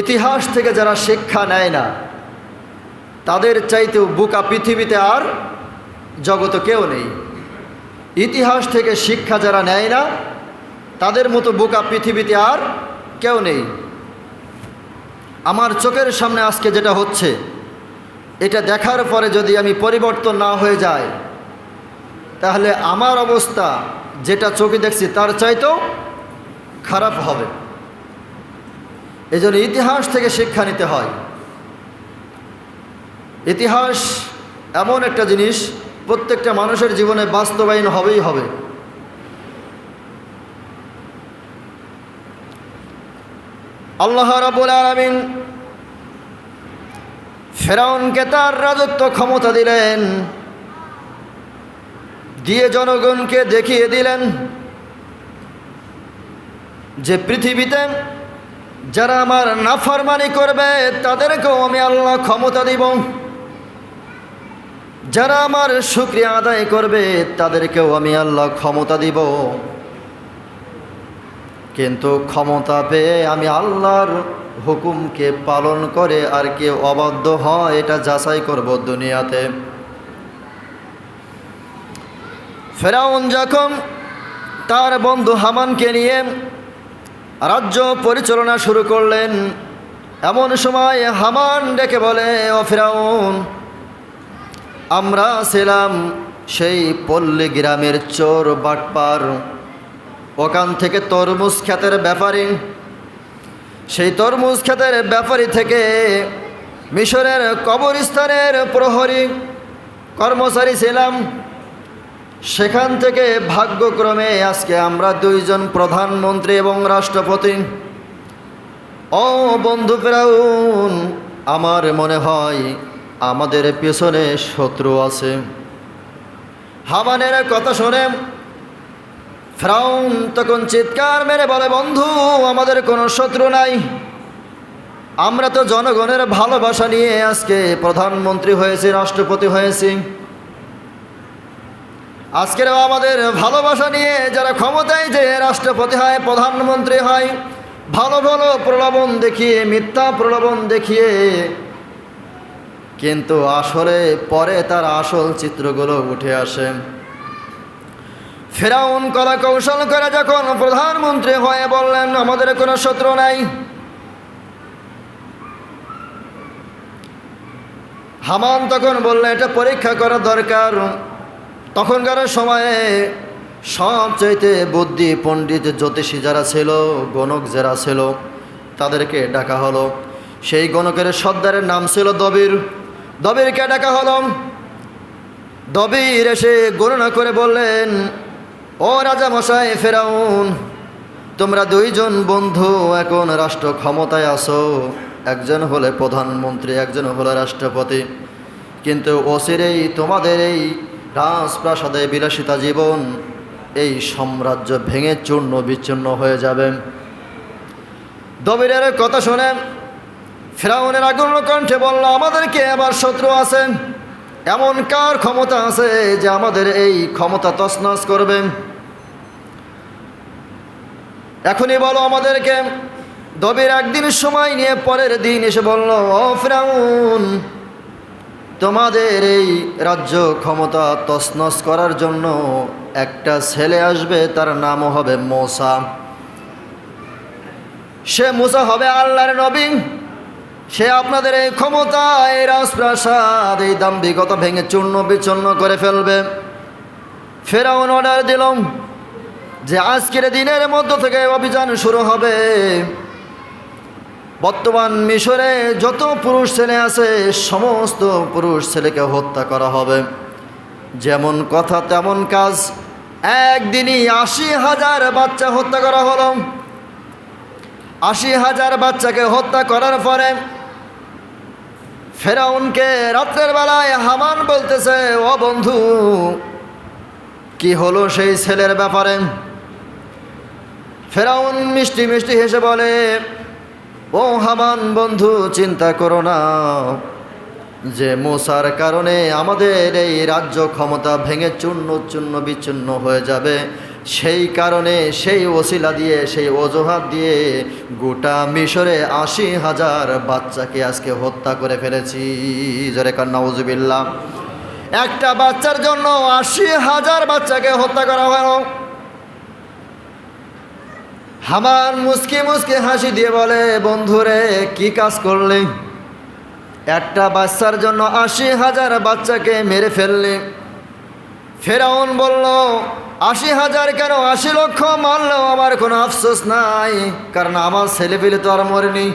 ইতিহাস থেকে যারা শিক্ষা নেয় না, তাদের চাইতেও বুকা পৃথিবীতে আর জগত কেউ নেই। ইতিহাস থেকে শিক্ষা যারা নেয় না, তাদের মতো বোকা পৃথিবীতে আর কেউ নেই। আমার চোখের সামনে আজকে যেটা হচ্ছে, এটা দেখার পরে যদি আমি পরিবর্তন না হয়ে যায় তাহলে আমার অবস্থা, যেটা চোখে দেখছি, তার চাইতেও খারাপ হবে। এই জন্য ইতিহাস থেকে শিক্ষা নিতে হয়। ইতিহাস এমন একটা জিনিস, প্রত্যেকটা মানুষের জীবনে বাস্তবায়ন হবেই হবে। আল্লাহ রাবুল আলমিন ফেরাউনকে তার রাজত্ব ক্ষমতা দিলেন দিয়ে জনগণকে দেখিয়ে দিলেন যে পৃথিবীতে যারা আমার নাফরমানি করবে, তাদেরকেও আমি আল্লাহ ক্ষমতা দিব। যারা আমার শুক্রিয়া আদায় করবে, তাদেরকেও আমি আল্লাহ ক্ষমতা দিব। কিন্তু ক্ষমতা পেয়ে আমি আল্লাহর হুকুমকে পালন করে আর কেউ অবাধ্য হয়, এটা যাচাই করব দুনিয়াতে। ফেরাউন যখন তার বন্ধু হামানকে নিয়ে রাজ্য পরিচালনা শুরু করলেন। এমন সময় হামান ডেকে বলে, ও ফেরাউন, আমরা ছিলাম সেই পল্লী গ্রামের চোর বাটপার। ওখান থেকে তরমুজ খ্যাতের ব্যাপারী। সেই তরমুজ খ্যাতের ব্যাপারী থেকে মিশরের কবরস্থানের প্রহরী কর্মচারী ছিলাম। সেখান থেকে ভাগ্যক্রমে আজকে আমরা দুইজন প্রধানমন্ত্রী এবং রাষ্ট্রপতি। ও বন্ধু ফেরাউন, আমার মনে হয় আমাদের পেছনে শত্রু আছে। হামানের কথা শোনে ফ্রাউন তখন চিৎকার মেরে বলে, বন্ধু, আমাদের কোনো শত্রু নাই। আমরা তো জনগণের ভালোবাসা নিয়ে আজকে প্রধানমন্ত্রী হয়েছি, রাষ্ট্রপতি হয়েছি। আজকের আমাদের ভালোবাসা নিয়ে যারা ক্ষমতায় যে রাষ্ট্রপতি হয়, প্রধানমন্ত্রী হয়, ভালো ভালো প্রলোভন দেখিয়ে, মিথ্যা প্রলোভন দেখিয়ে, কিন্তু আসলে পরে তার আসল চিত্রগুলো উঠে আসে। ফেরাউন কলা কৌশল করে যখন প্রধানমন্ত্রী হয়ে বললেন, আমাদের কোনো শত্রু নাই। হামান তখন বললেন, এটা পরীক্ষা করা দরকার। তখনকার সময়ে সবচাইতে বুদ্ধি পণ্ডিত জ্যোতিষী যারা ছিল, গণক যারা ছিল, তাদেরকে ডাকা হলো। সেই গণকের সর্দারের নাম ছিল দবির। দবিরকে ডাকা হলো। দবির এসে গণনা করে বললেন, ও রাজা মশাই ফেরাউন, তোমরা দুইজন বন্ধু এখন রাষ্ট্র ক্ষমতায় আসো একজন হলে প্রধানমন্ত্রী, একজন হলে রাষ্ট্রপতি। কিন্তু অচিরেই তোমাদের এই রাজপ্রাসাদে বিলাসিতা জীবন, এই সাম্রাজ্য ভেঙে চূর্ণ বিচ্ছিন্ন হয়ে যাবে। দবিরের কথা শুনে ফেরাউনের আগুন কণ্ঠে বলল আমাদেরকে আবার শত্রু আছে? এমন কার ক্ষমতা আছে যে আমাদের এই ক্ষমতা তছনছ করবে? এখনই বলো আমাদেরকে। দবির একদিন সময় নিয়ে পরের দিন এসে বলল, ও ফেরাউন তোমাদের এই রাজ্য ক্ষমতা তছনছ করার জন্য একটা ছেলে আসবে, তার নামও হবে মোসা। সে মুসা হবে আল্লাহর নবী। সে আপনাদের এই ক্ষমতা, এই রাজপ্রাসাদ, এই দাম্ভিকতা ভেঙে চূর্ণ বিচূর্ণ করে ফেলবে। ফেরাউন অর্ডার দিলাম যে আজকের দিনের মধ্য থেকে অভিযান শুরু হবে। বর্তমান মিশরে যত পুরুষ ছেলে আছে, সমস্ত পুরুষ ছেলেকে হত্যা করা হবে। যেমন কথা, তেমন কাজ। একদিনই আশি হাজার বাচ্চা হত্যা করা হলো। আশি হাজার বাচ্চাকে হত্যা করার পরে ফেরাউনকে রাত্রের বেলায় হামান বলতেছে, ও বন্ধু, কি হলো সেই ছেলের ব্যাপারে? ফেরাউন মিষ্টি মিষ্টি হেসে বলে ও বন্ধু, চিন্তা করো না। যে মোসার কারণে আমাদের এই রাজ্য ক্ষমতা ভেঙে চূর্ণ চূর্ণ বিচ্ছিন্ন হয়ে যাবে, সেই কারণে সেই ওসিলা দিয়ে, সেই অজুহাত দিয়ে গোটা মিশরে আশি হাজার বাচ্চাকে আজকে হত্যা করে ফেলেছি। জরে কান্নাউজুবিল্লাহ একটা বাচ্চার জন্য আশি হাজার বাচ্চাকে হত্যা করা হলো। হামান মুসকি মুসকি হাসি দিয়ে বলে, বন্ধুরে, কি কাজ করলে? একটা বাচ্চার জন্য আশি হাজার বাচ্চাকে মেরে ফেললে। ফেরাউন বলল, আশি হাজার কেন? আশি লক্ষ মারলেও আমার কোনো আফসোস নাই, কারণ আমার ছেলে পেলে তো আর মরেনি।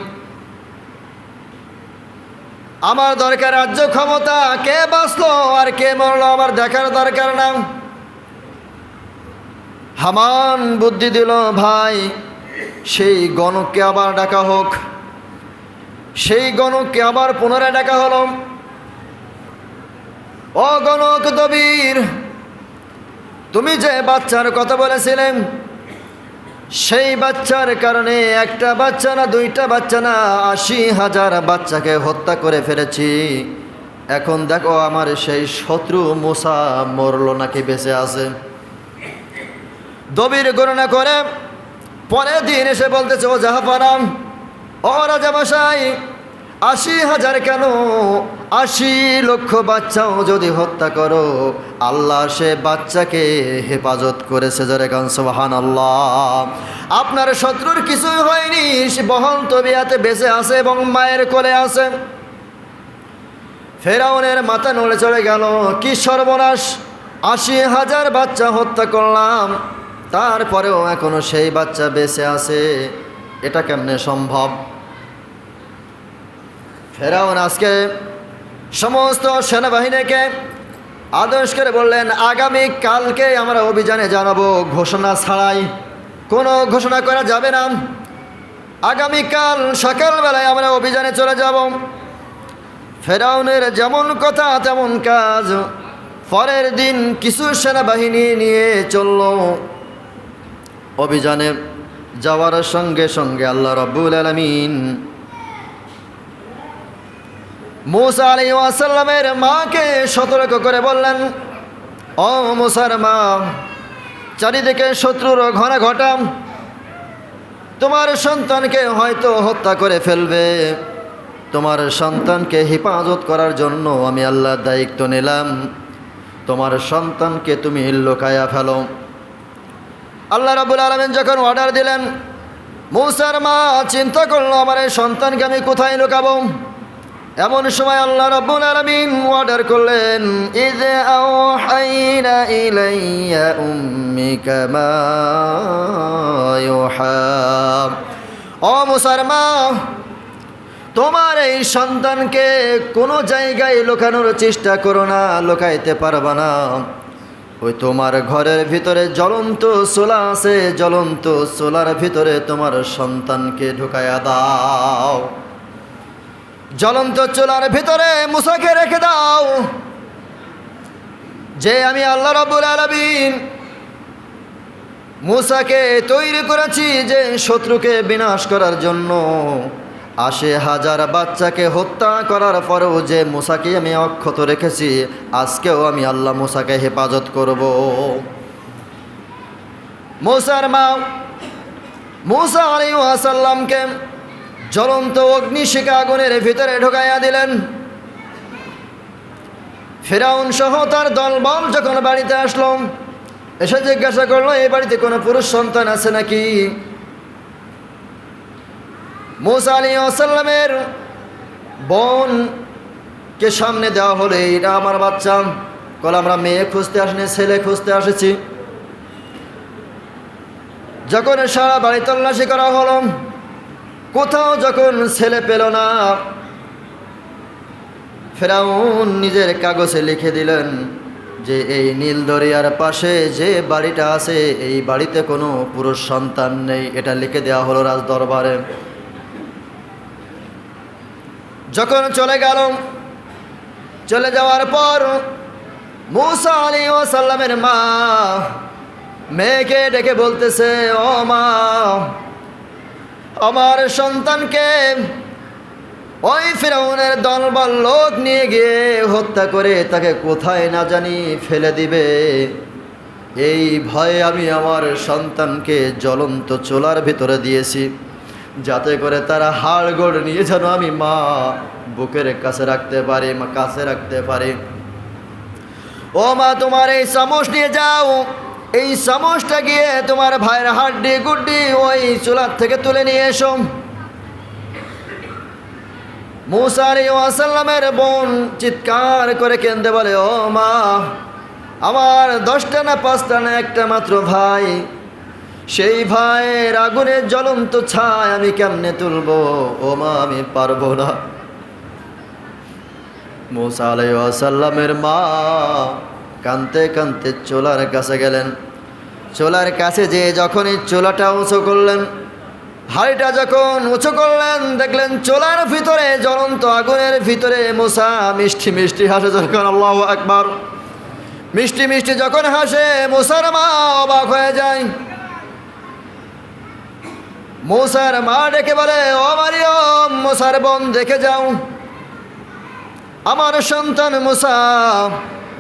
আমার দরকার রাজ্য ক্ষমতা, কে বাঁচলো আর কে মরলো আমার দেখার দরকার না। হামান বুদ্ধি দিল, ভাই, সেই গণককে আবার ডাকা হোক। সেই গণককে আবার পুনরায় ডাকা হলো। ও গণক দবির, তুমি যে বাচ্চার কথা বলেছিলেন সেই বাচ্চার কারণে একটা বাচ্চা না, দুইটা বাচ্চা না, আশি হাজার বাচ্চাকে হত্যা করে ফেলেছি। এখন দেখো, আমার সেই শত্রু মোসা মরল নাকি বেঁচে আছে। দবির গণনা করে, পরের দিন এসে বলতেছে, ও জাহাপারাম ও রাজামশাই, আশি হাজার কেন? আশি লক্ষ বাচ্চাও যদি হত্যা করো, আল্লাহ সে বাচ্চাকে হেফাজত করেছে জরে গান সোহান আল্লাহ আপনার শত্রুর কিছুই হয়নি, সে বহন তবিয়াতে বেঁচে আছে এবং মায়ের কোলে আছে। ফেরাউনের মাথা নড়ে চড়ে গেল, কি সর্বনাশ, আশি হাজার বাচ্চা হত্যা করলাম তারপরেও এখনও সেই বাচ্চা বেঁচে আছে। এটা কেমনে সম্ভব? ফেরাউন আজকে সমস্ত সেনাবাহিনীকে আদেশ করে বললেন, আগামী কালকে আমরা অভিযানে জানাব, ঘোষণা ছাড়াই। কোনো ঘোষণা করা যাবে না। আগামীকাল সকালবেলায় আমরা অভিযানে চলে যাব। ফেরাউনের যেমন কথা, তেমন কাজ। পরের দিন কিছু সেনাবাহিনী নিয়ে চলল। অভিযানে যাওয়ার সঙ্গে সঙ্গে আল্লাহ রব্বুল আলমিন মুসা আলী ওয়াসাল্লামের মাকে সতর্ক করে বললেন, ও মুসার মা, চারিদিকে শত্রুর ঘনা ঘটাম তোমার সন্তানকে হয়তো হত্যা করে ফেলবে। তোমার সন্তানকে হেফাজত করার জন্য আমি আল্লাহর দায়িত্ব নিলাম। তোমার সন্তানকে তুমি লোকায়া ফেলো। আল্লাহ রাবুল আলমেন যখন অর্ডার দিলেন, মৌসার মা চিন্তা করল, আমার এই সন্তানকে আমি কোথায় লুকাবো? এমন সময় আল্লাহ রব্বুল আলামিন অর্ডার করলেন আওহাইনা ইলাইয়া মা, তোমার এই সন্তানকে কোনো জায়গায় লুকানোর চেষ্টা করো না, লুকাইতে পারবা না। ওই তোমার ঘরের ভিতরে জ্বলন্ত সোলা আছে, জ্বলন্ত সোলার ভিতরে তোমার সন্তানকে ঢুকায়া দাও। জ্বলন্ত চোলার ভিতরে মুসাকে রেখে দাও। যে আমি আল্লাহ রব্বুল আলমিন মুসাকে তৈরি করেছি যে শত্রুকে বিনাশ করার জন্য। আশি হাজার বাচ্চাকে হত্যা করার পরেও যে মুসাকে আমি অক্ষত রেখেছি, আজকেও আমি আল্লাহ মুসাকে হেফাজত করব। মুসার মা মুসা আলী আসাল্লামকে জ্বলন্ত অগ্নিশিখা আগুনের ভিতরে ঢোকাইয়া দিলেন। ফেরাউন সহ তার দলবল যখন বাড়িতে আসলো, এসে জিজ্ঞাসা করল, এই বাড়িতে কোনো পুরুষ সন্তান আছে নাকি? মুসা আলী আসাল্লামের বোনকে সামনে দেওয়া হলে, এটা আমার বাচ্চা। কল আমরা মেয়ে খুঁজতে আসিনি, ছেলে খুঁজতে আসেছি। যখন সারা বাড়ি তল্লাশি করা হলো, কোথাও যখন ছেলে পেল না, ফেরাউন নিজের কাগজে লিখে দিলেন যে, এই নীল দরিয়ার পাশে যে বাড়িটা আছে, এই বাড়িতে কোনো পুরুষ সন্তান নেই। এটা লিখে দেওয়া হলো রাজ দরবারে যখন চলে গেল চলে যাওয়ার পর মুসা আলী ও সাল্লামের মা মেয়েকে ডেকে বলতেছে, ও মা, আমার সন্তানকে ওই ফেরাউনের দলবল লোক নিয়ে গিয়ে হত্যা করে তাকে কোথায় না জানি ফেলে দিবে। এই ভয়ে আমি আমার সন্তানকে জ্বলন্ত চোলার ভিতরে দিয়েছি। যাতে করে তারা হাড়গোড় নিয়ে যেন আমি মা বুকের কাছে রাখতে পারি, মা কাছে রাখতে পারি। ও মা, তোমার এই চামচ নিয়ে যাও। এই চামচটা গিয়ে তোমার ভাইয়ের হাড্ডি গুড্ডি ওই চুলার থেকে তুলে নিয়ে এসো। মুসারি ওয়াসাল্লামের বোন চিৎকার করে কেন্দে বলে, ও মা, আমার দশটা না পাঁচটা না একটা মাত্র ভাই সেই ভাইয়ের আগুনের জ্বলন্ত ছায় আমি কেমনে তুলবো? ও মা, আমি পারব না। মুসা মা কানতে কানতে চোলার কাছে গেলেন। চোলার কাছে যে যখনই চোলাটা উঁচু করলেন, হাড়িটা যখন উঁচু করলেন, দেখলেন চোলার ভিতরে জ্বলন্ত আগুনের ভিতরে মুসা মিষ্টি মিষ্টি হাসে যখন আল্লাহ একবার মিষ্টি মিষ্টি যখন হাসে, মুসার মা অবাক হয়ে যায়। মুসার মা ডেকে বলে, ও মারিয়ম, মুসার বোন দেখে যাও। আমার সন্তান মুসা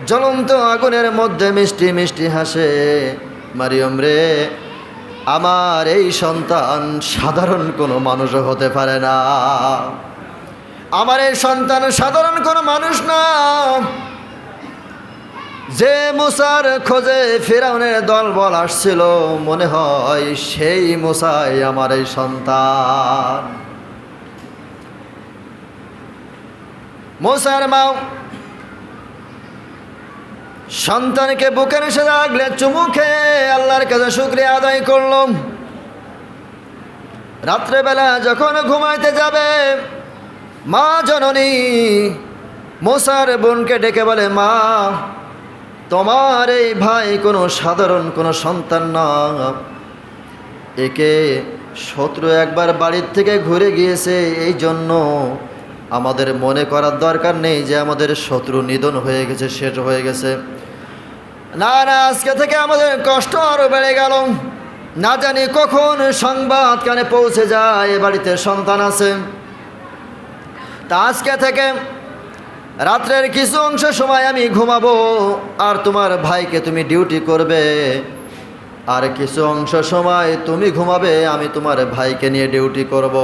জ্বলন্ত আগুনের মধ্যে মিষ্টি মিষ্টি হাসে, মারিয়ম রে, আমার এই সন্তান সাধারণ কোনো মানুষ হতে পারে না। আমার এই সন্তান সাধারণ কোনো মানুষ না। যে মুসার খোঁজে ফেরাউনের দল বল আসছিল, মনে হয় সেই মুসাই আমার এই সন্তান। মুসার মা সন্তানকে বুকের এসে রাখলে চুমু খেয়ে আল্লাহর কাছে শুক্রিয়া আদায় করলাম রাত্রেবেলা যখন ঘুমাইতে যাবে, মা জননী মোসার বোনকে ডেকে বলে, মা তোমার এই ভাই কোনো সাধারণ, কোনো সন্তান না। একে শত্রু একবার বাড়ির থেকে ঘুরে গিয়েছে, এই জন্য আমাদের মনে করার দরকার নেই যে আমাদের শত্রু নিধন হয়ে গেছে, শেষ হয়ে গেছে। না না, আজকে থেকে আমাদের কষ্ট আরও বেড়ে গেল। না জানি কখন সংবাদ কানে পৌঁছে যায়, এ বাড়িতে সন্তান আছে। তা আজকে থেকে রাত্রের কিছু অংশ সময় আমি ঘুমাবো, আর তোমার ভাইকে তুমি ডিউটি করবে। আর কিছু অংশ সময় তুমি ঘুমাবে, আমি তোমার ভাইকে নিয়ে ডিউটি করব,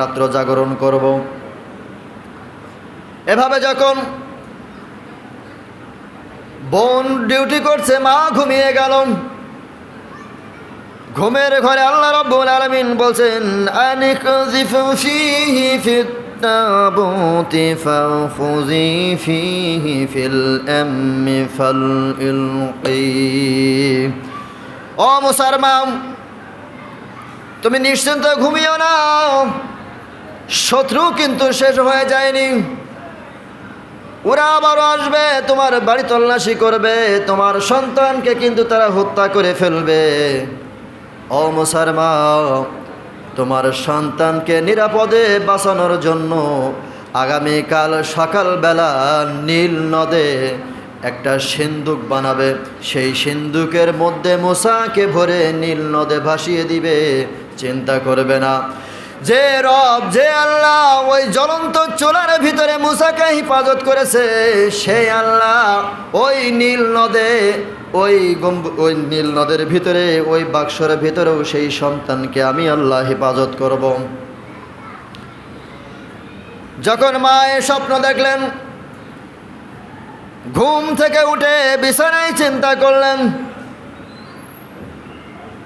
রাত্র জাগরণ করব। এভাবে যখন বোন ডিউটি করছে, মা ঘুমিয়ে গেল। ঘুমের ঘরে আল্লাহ রব্বুল আলামিন বলছেন আনিকযিফু ফাখুযি ফীহি ফিল আম্মি ফাল ইলকি ও মুসারমাম তুমি নিশ্চিন্ত ঘুমিও না। শত্রু কিন্তু শেষ হয়ে যায়নি। ওরা আবারও আসবে, তোমার বাড়ি তল্লাশি করবে, তোমার সন্তানকে কিন্তু তারা হত্যা করে ফেলবে। ও মুসারমা তোমার সন্তানকে নিরাপদে বাঁচানোর জন্য আগামীকাল সকালবেলা নীল নদে একটা সিন্দুক বানাবে। সেই সিন্দুকের মধ্যে মুসাকে ভরে নীল নদে ভাসিয়ে দিবে। চিন্তা করবে না। যে রব, যে আল্লাহ ওই জ্বলন্ত চোলার ভিতরে মুসাকে হিফাজত করেছে, সেই আল্লাহ ওই নীল নদে ওই গম্বু, ওই নীল নদের ভিতরে, ওই বাক্সর ভিতরেও সেই সন্তানকে আমি আল্লাহ হেফাজত করব। যখন মা এ স্বপ্ন দেখলেন, ঘুম থেকে উঠে বিছানায় চিন্তা করলেন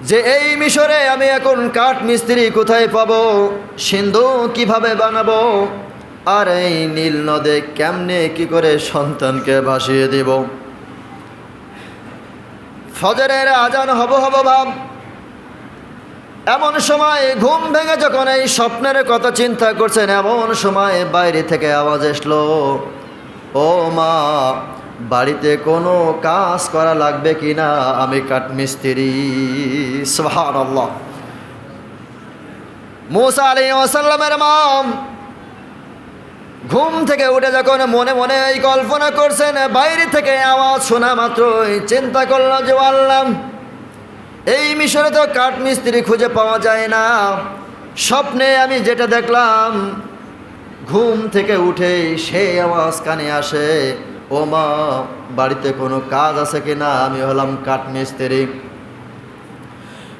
যে এই মিশরে আমি এখন কাঠ মিস্ত্রি কোথায় পাবো, সিন্ধু কীভাবে বানাবো, আর এই নীল নদে কেমনে কি করে সন্তানকে ভাসিয়ে দিব? ফজরের আজান হব হব ভাব। এমন সময় ঘুম ভেঙে যখন এই স্বপ্নের কথা চিন্তা করছেন, এমন সময় বাইরে থেকে আওয়াজ এসলো, ও মা, বাড়িতে কোনো কাজ করা লাগবে কি না? আমি কাঠমিস্ত্রি। সোহান মুসা আলী ওসাল্লামের মাম ঘুম থেকে উঠে যখন মনে মনে এই কল্পনা করছেন, বাইরে থেকে আওয়াজ শোনা মাত্রই চিন্তা করল যে, আল্লাহ, এই মিশনে তো কাঠমিস্ত্রি খুঁজে পাওয়া যায় না। স্বপ্নে আমি যেটা দেখলাম, ঘুম থেকে উঠেই সেই আওয়াজ কানে আসে ও মা বাড়িতে কোনো কাজ আছে কি না আমি হলাম কাঠমিস্ত্রি।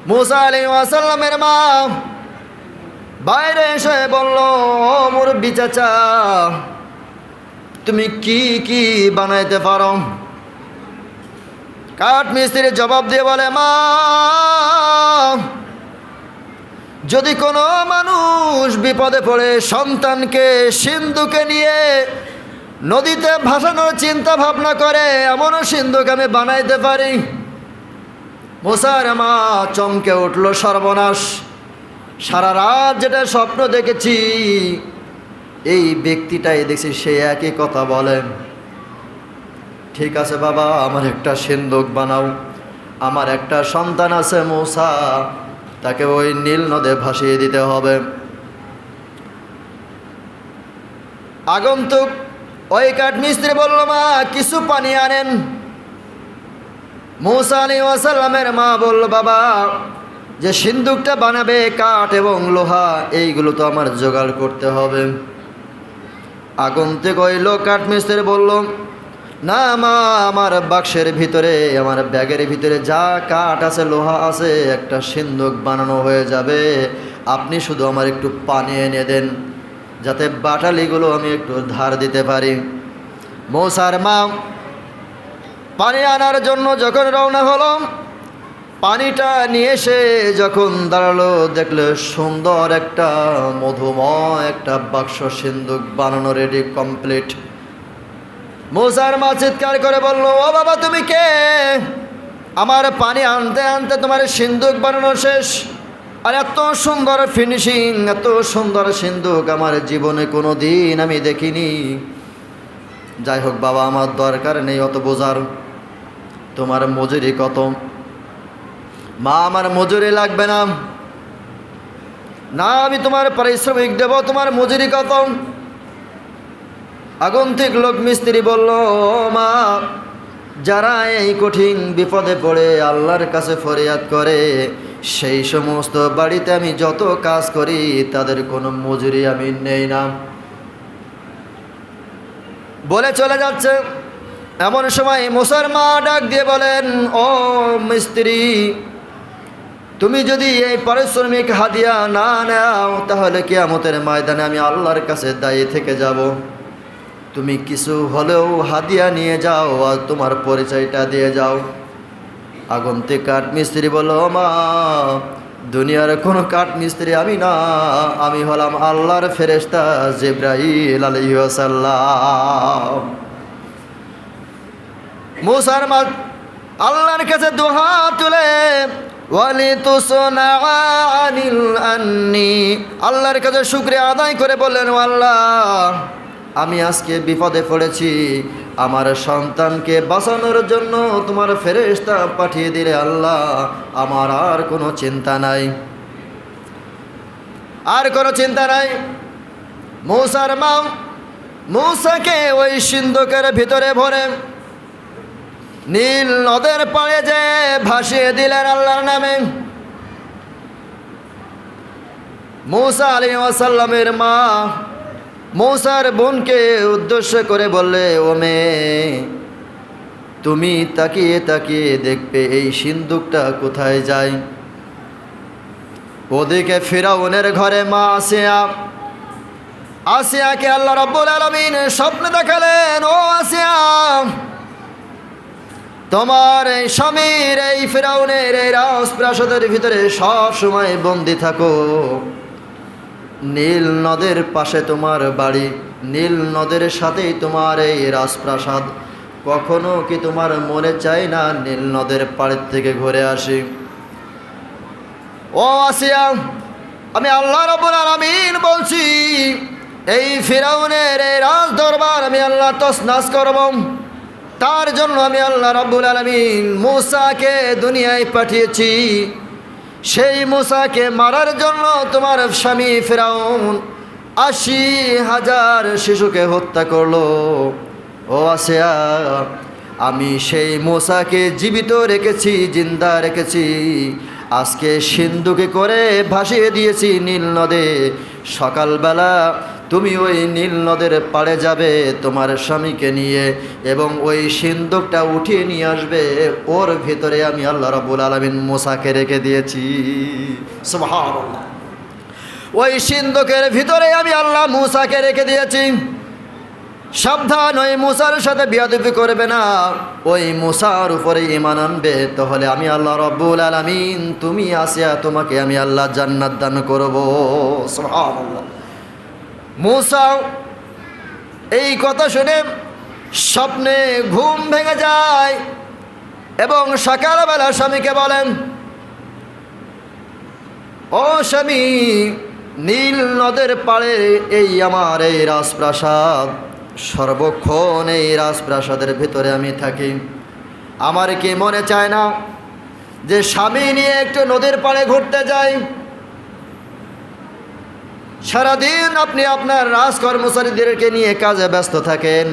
মুসা আলী ওয়াসাল্লামের মা বাইরে এসে বলল মুরব্বী চাচা, তুমি কি কি বানাইতে পারো? কাঠ মিস্ত্রি জবাব দিয়ে বলে, মা, যদি কোনো মানুষ বিপদে পড়ে, সন্তানকে সিন্ধুকে নিয়ে নদীতে ভাসানোর চিন্তা ভাবনা করে, এমনও সিন্ধুক আমি বানাইতে পারি? মোসার মা চমকে উঠল সর্বনাশ। সারা রাত যেটা স্বপ্ন দেখেছি, এই ব্যক্তিটাই দেখছি, সে একই কথা বলেন ঠিক আছে বাবা, আমার একটা সিন্ধুক বানাও। আমার একটা সন্তান আছে মৌসা, তাকে ওই নীল নদে ভাসিয়ে দিতে হবে। আগন্তুক, ওই কাঠমিস্ত্রি বলল, মা, কিছু পানি আনেন। মৌসা আলী ওয়াসাল্লামের মা বলল, বাবা যে সিন্দুকটা বানাবে, কাঠ এবং লোহা, এইগুলো তো আমার জোগাড় করতে হবে। আগন্তুক ওই লোক কাঠমিস্ত্রি বলল, না মা, আমার বাক্সের ভিতরে, আমার ব্যাগের ভিতরে যা কাঠ আছে, লোহা আছে, একটা সিন্দুক বানানো হয়ে যাবে। আপনি শুধু আমার একটু পানি এনে দেন, যাতে বাটালিগুলো আমি একটু ধার দিতে পারি। মৌসার মা, পানি আনার জন্য যখন রওনা হলো পানিটা নিয়ে এসে যখন দাঁড়াল, দেখলে সুন্দর একটা মধুময় একটা বাক্স সিন্দুক বানানো রেডি কমপ্লিট মৌসার মা চিৎকার করে বলল, ও বাবা, তুমি কে? আমার পানি আনতে আনতে তোমার সিন্দুক বানানো শেষ। আর এত সুন্দর ফিনিশিং এত সুন্দর সিন্দুক আমার জীবনে কোনো দিন আমি দেখিনি। যাই হোক বাবা, আমার দরকার নেই অত বোঝার। তোমার মজুরি কত? মা, আমার মজুরি লাগবে না। না, আমি তোমার পারিশ্রমিক দেব, তোমার মজুরি কত? আগন্তিক লোক মিস্ত্রি বলল "ও মা, যারা এই কঠিন বিপদে পড়ে আল্লাহর কাছে ফরিয়াদ করে, সেই সমস্ত বাড়িতে আমি যত কাজ করি, তাদের কোনো মজুরি আমি নেই না। বলে চলে যাচ্ছে। এমন সময় মুসলমা ডাক দিয়ে বলেন, ও মিস্ত্রি তুমি যদি এই পারিশ্রমিক হাদিয়া না নাও, তাহলে কিয়ামতের ময়দানে আমি আল্লাহর কাছে দায়ী থেকে যাব। তুমি কিছু হলেও হাদিয়া নিয়ে যাও আর তোমার পরিচয়টা দিয়ে যাও। আগন্তিক কাঠ মিস্ত্রি বলো মা দুনিয়ার কোনো কাঠ মিস্ত্রি আমি না, আমি হলাম আল্লাহর ফেরেস্তা জিব্রাহিল আলহিসাল্লাম মুসার মা আল্লাহর কাছে দোহা তুলে আল্লাহর কাছে শুক্রিয়া আদায় করে বললেন আল্লাহ, আমি আজকে বিপদে পড়েছি। আমার সন্তানকে বাঁচানোর জন্য তোমার ফেরেশতা পাঠিয়ে দিলে আল্লাহ, আমার আর কোনো চিন্তা নাই। আর কোনো চিন্তা নাই। মৌসার মা মৌসাকে ওই সিন্ধুকের ভিতরে ভরে নীল নদের পাড়ে যে ভাসিয়ে দিলেন আল্লাহর নামে। মৌসা আলী ওয়াসাল্লামের মা মৌসার বোনকে উদ্দেশ্য করে বললে, ও মেয়ে, তুমি তাকিয়ে তাকিয়ে দেখবে এই সিন্দুকটা কোথায় যায়? ওদিকে ফিরাউনের ঘরে মা আসিয়া, আসিয়াকে আল্লাহ রব্বুল আলমিন স্বপ্ন দেখালেন, ও আসিয়া তোমার এই স্বামীর, এই ফেরাউনের, এই রাজপ্রাসাদের ভিতরে সব সময় বন্দি থাকো। নীল নদের পাশে তোমার বাড়ি, নীল নদের সাথেই তোমার এই রাজপ্রাসাদ। কখনো কি তোমার মনে চাই না নীল নদের পাড়ের থেকে ঘুরে আসি? ও আসিয়া, আমি আল্লাহ রব্বুল আলামিন বলছি, এই ফিরাউনের, এই রাজ দরবার আমি আল্লাহ তসনাস করব। তার জন্য আমি আল্লাহ রব্বুল আলমিন মুসাকে দুনিয়ায় পাঠিয়েছি। সেই মুসাকে মারার জন্য তোমার স্বামী ফেরাউন আশি হাজার শিশুকে হত্যা করল। ও আসিয়া, আমি সেই মোসাকে জীবিত রেখেছি, জিন্দা রেখেছি। আজকে সিন্ধুকে করে ভাসিয়ে দিয়েছি নীল নদে। সকালবেলা তুমি ওই নীল নদের পাড়ে যাবে তোমার স্বামীকে নিয়ে এবং ওই সিন্দুকটা উঠিয়ে নিয়ে আসবে। ওর ভিতরে আমি আল্লাহ রাবুল আলমিন মোসাকে রেখে দিয়েছি। ওই সিন্দুকের ভিতরে আমি আল্লাহ মুসাকে রেখে দিয়েছি। সাবধান, ওই মুসার সাথে বিয়াদবি করবে না। ওই মুসার উপরে ইমান আনবে, তাহলে আমি আল্লাহ রব্বুল আলামিন, তুমি আসিয়া তোমাকে আমি আল্লাহ জান্নাত দান করব। সুবহানাল্লাহ। মুসা, এই কথা শুনে স্বপ্নে ঘুম ভেঙে যায় এবং সকালবেলা স্বামীকে বলেন, ও স্বামী, নীল নদের পাড়ে এই আমার এই রাজপ্রাসাদ, সর্বক্ষণ এই রাজপ্রাসাদের ভিতরে আমি থাকি। আমার কি মনে চায় না যে স্বামী নিয়ে একটু নদীর পাড়ে ঘুরতে যাই? সারাদিন আপনি আপনার রাজ কর্মচারীদেরকে নিয়ে কাজে ব্যস্ত থাকেন।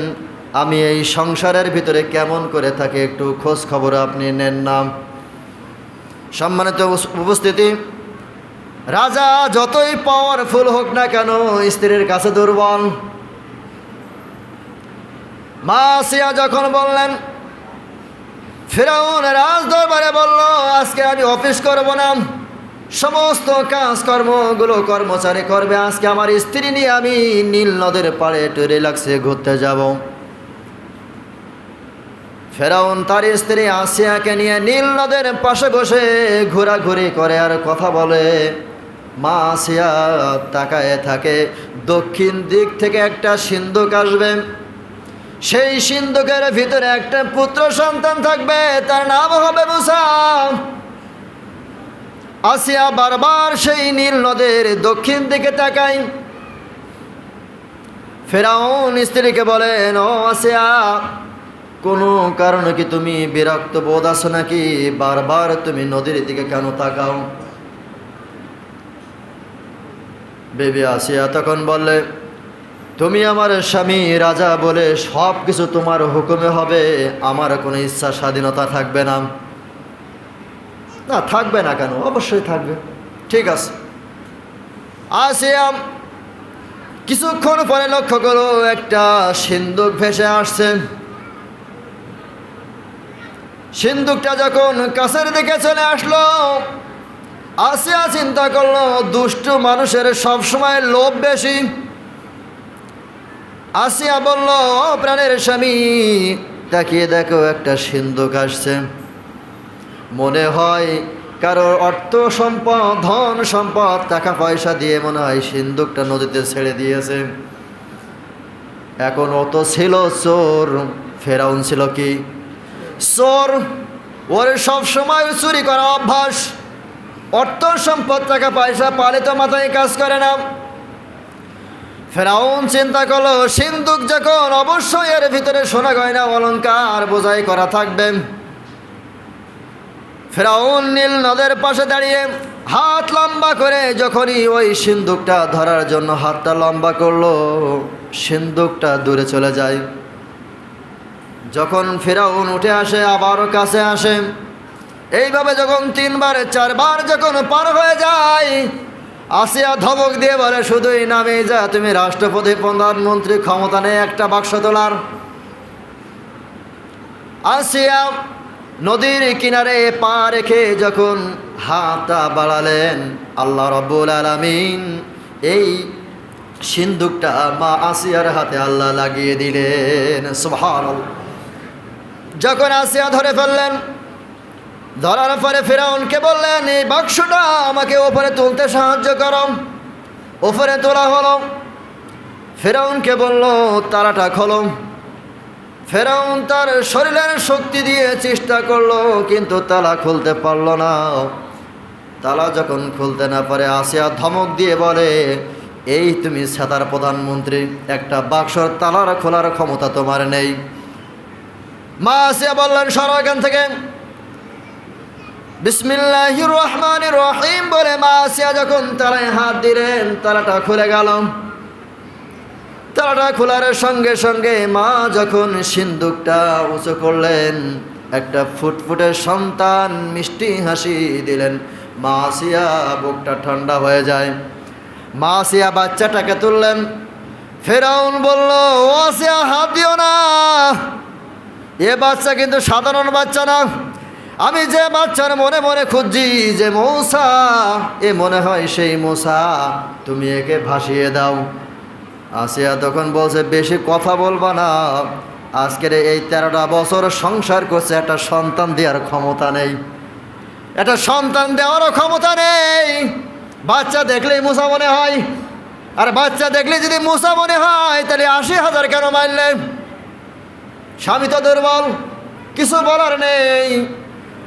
আমি এই সংসারের ভিতরে কেমন করে থাকে একটু খোঁজ খবর আপনি নেন না। সম্মানিত উপস্থিতি, রাজা যতই পাওয়ারফুল হোক না কেন, স্ত্রীর কাছে দুর্বল। মা সিয়া যখন বললেন, ফেরাউন রাজ দরবারে বলল, আজকে আমি অফিস করব না। সমস্ত কাজকর্মগুলো কর্মচারী করবে। আজকে আমার স্ত্রী নিয়ে আমি নীল নদের পাড়ে একটু রিল্যাক্সে ঘুরতে যাব। ফেরাউন তার স্ত্রী আসিয়াকে নিয়ে নীল নদের পাশে বসে ঘোরাঘুরি করে আর কথা বলে। মা আসিয়া তাকায় থাকে। দক্ষিণ দিক থেকে একটা সিন্ধুক আসবে। সেই সিন্ধুকের ভিতরে একটা পুত্র সন্তান থাকবে। তার নাম হবে মুসা। আসিয়া বারবার সেই নীল নদের দক্ষিণ দিকে তাকাই। ফেরাউন স্ত্রীকে বলেন, ও আসিয়া, কোনো কারণে কি তুমি বিরক্ত বোধ আছো নাকি? বারবার তুমি নদীর দিকে কেন তাকাও? বেবি আসিয়া তখন বললে, তুমি আমার স্বামী রাজা বলে সব কিছু তোমার হুকুমে হবে। আমার কোনো ইচ্ছা স্বাধীনতা থাকবে না। না, থাকবে না কেন? অবশ্যই থাকবে। ঠিক আছে। আসিয়াম, কিছুক্ষণ পরে লক্ষ্য করো, একটা সিন্দুক ভেসে আসছে। সিন্দুকটা যখন কাছের দিকে চলে আসলো, আসিয়া চিন্তা করল, দুষ্টু মানুষের সবসময় লোভ বেশি। আসিয়া বলল, "ও প্রাণের স্বামী, তাকিয়ে দেখো একটা সিন্ধুক আসছে। মনে হয় কারোর অর্থ সম্পদ, ধন সম্পদ, টাকা পয়সা দিয়ে মনে হয় সিন্ধুকটা নদীতে ছেড়ে দিয়েছে। এখন অত ছিল চোর, ফেরাউন ছিল কি? চোর, ওর সব সময় চুরি করা অভ্যাস। অর্থ সম্পদ, টাকা পয়সা পালে তো মাথায় কাজ করে না। ফেরাউন চিন্তা করল, সিন্ধুক যখন অবশ্যই এর ভিতরে সোনা গয়না অলঙ্কার বোঝাই করা থাকবে। ফেরাউন নীল নদের পাশে দাঁড়িয়ে হাত লম্বা করে যখনই ওই সিন্ধুকটা ধরার জন্য হাতটা লম্বা করল, সিন্ধুকটা দূরে চলে যায়। যখন ফেরাউন উঠে আসে, আবারও কাছে আসে। এইভাবে যখন তিনবার, চারবার যখন পার হয়ে যায়, আসিয়া ধমক দিয়ে বলে, শুধুই নামে যা তুমি রাষ্ট্রপতি, প্রধানমন্ত্রী, ক্ষমতা নেই, একটা বাক্স তোলার। আসিয়া নদীর কিনারে পা রেখে যখন হাতটা বাড়ালেন, আল্লাহ রব্বুল আলমিন এই সিন্দুকটা মা আসিয়ার হাতে আল্লাহ লাগিয়ে দিলেন। সুভান যখন আসিয়া ধরে ফেললেন, ধরার পরে ফেরাউনকে বললেন, এই বাক্সটা আমাকে ওপরে তুলতে সাহায্য করো। ওপরে তোলা হলো। ফেরাউনকে বলল তারাটা খোলো। ফেরাউন তার শরীরের শক্তি দিয়ে চেষ্টা করল, কিন্তু তালা খুলতে পারল না। তালা যখন খুলতে না পারে, আসিয়া ধমক দিয়ে বলে, এই তুমি সাতার প্রধানমন্ত্রী, একটা বাক্সর তালার খোলার ক্ষমতা তোমার নেই। মা আসিয়া বললেন, সর এখান থেকে। বিসমিল্লাহ রহমান রহিম, বলে মা আসিয়া যখন তালায় হাত দিলেন, তালাটা খুলে গেল। তালাটা খোলার সঙ্গে সঙ্গে মা যখন সিন্দুকটা উঁচু করলেন, একটা ফুটফুটে সন্তান মিষ্টি হাসি দিলেন। মা আসিয়া বুকটা ঠান্ডা হয়ে যায়। মা সিয়া বাচ্চাটাকে তুললেন। ফেরাউন বলল, ও আসিয়া হাত দিও না। এ বাচ্চা কিন্তু সাধারণ বাচ্চা না। আমি যে বাচ্চার মনে মনে খুঁজছি যে মৌসা, এ মনে হয় সেই মৌসা। তুমি একে ভাসিয়ে দাও। আসিয়া তখন বলছে, বেশি কথা বলবা না। আজকের এই তেরোটা বছর সংসার করছে, একটা সন্তান দেওয়ার ক্ষমতা নেই। একটা সন্তান দেওয়ারও ক্ষমতা নেই। বাচ্চা দেখলেই মুসা মনে হয়। আর বাচ্চা দেখলে যদি মুসা মনে হয়, তাহলে আশি হাজার কেন মারলেন স্বামী তো দুর্বল, কিছু বলার নেই।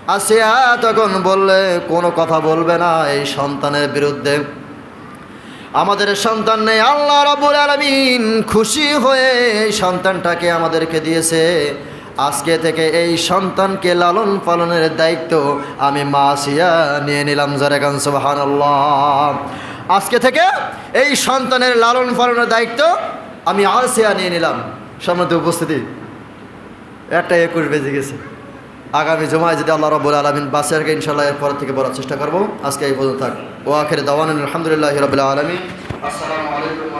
আসিয়া তখন বললে, কোনো কথা বলবে না এই সন্তানের বিরুদ্ধে। আমাদের সন্তান নেই, আল্লাহ রাবুল আলমিন খুশি হয়ে সন্তানটাকে আমাদেরকে দিয়েছে। আজকে থেকে এই সন্তানকে লালন পালনের দায়িত্ব আমি মা আসিয়া নিয়ে নিলাম জরেগান সুবাহান আজকে থেকে এই সন্তানের লালন পালনের দায়িত্ব আমি আসিয়া নিয়ে নিলাম। সম্মত উপস্থিতি? একটা একুশ বেজে গেছে। আগামী জমায় যদি আল্লাহ রবুল আলমিন বাসেরকে ইনশাল্লাহ এরপর থেকে বলার চেষ্টা করব। আজকে এই পর্যন্ত থাক। ও আখের দাওয়ান আলহামদুলিল্লাহ রবিল্লা আলমী আসসালামু আলাইকুম